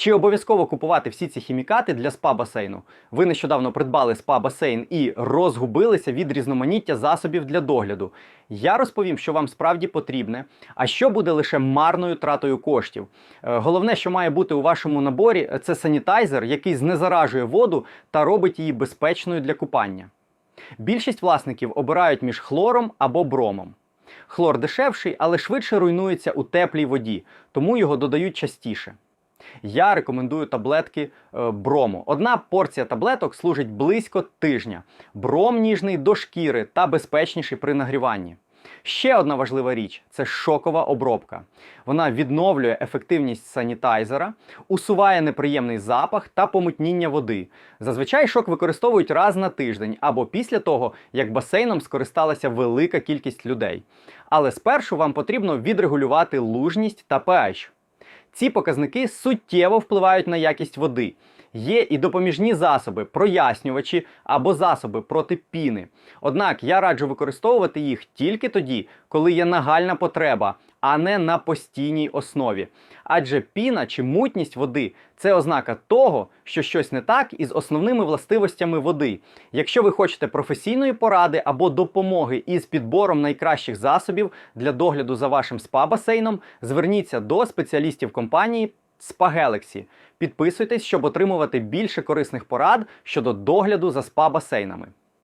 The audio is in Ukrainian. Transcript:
Чи обов'язково купувати всі ці хімікати для спа-басейну? Ви нещодавно придбали спа-басейн і розгубилися від різноманіття засобів для догляду. Я розповім, що вам справді потрібне, а що буде лише марною тратою коштів. Е, Головне, що має бути у вашому наборі, це санітайзер, який знезаражує воду та робить її безпечною для купання. Більшість власників обирають між хлором або бромом. Хлор дешевший, але швидше руйнується у теплій воді, тому його додають частіше. Я рекомендую таблетки е, брому. Одна порція таблеток служить близько тижня. Бром ніжний до шкіри та безпечніший при нагріванні. Ще одна важлива річ це шокова обробка. Вона відновлює ефективність санітайзера, усуває неприємний запах та помутніння води. Зазвичай шок використовують раз на тиждень або після того, як басейном скористалася велика кількість людей. Але спершу вам потрібно відрегулювати лужність та pH. Ці показники суттєво впливають на якість води. Є і допоміжні засоби, прояснювачі або засоби проти піни. Однак я раджу використовувати їх тільки тоді, коли є нагальна потреба, а не на постійній основі. Адже піна чи мутність води це ознака того, що щось не так із основними властивостями води. Якщо ви хочете професійної поради або допомоги із підбором найкращих засобів для догляду за вашим спа-басейном, зверніться до спеціалістів компанії Spa Galaxy. Підписуйтесь, щоб отримувати більше корисних порад щодо догляду за спа-басейнами.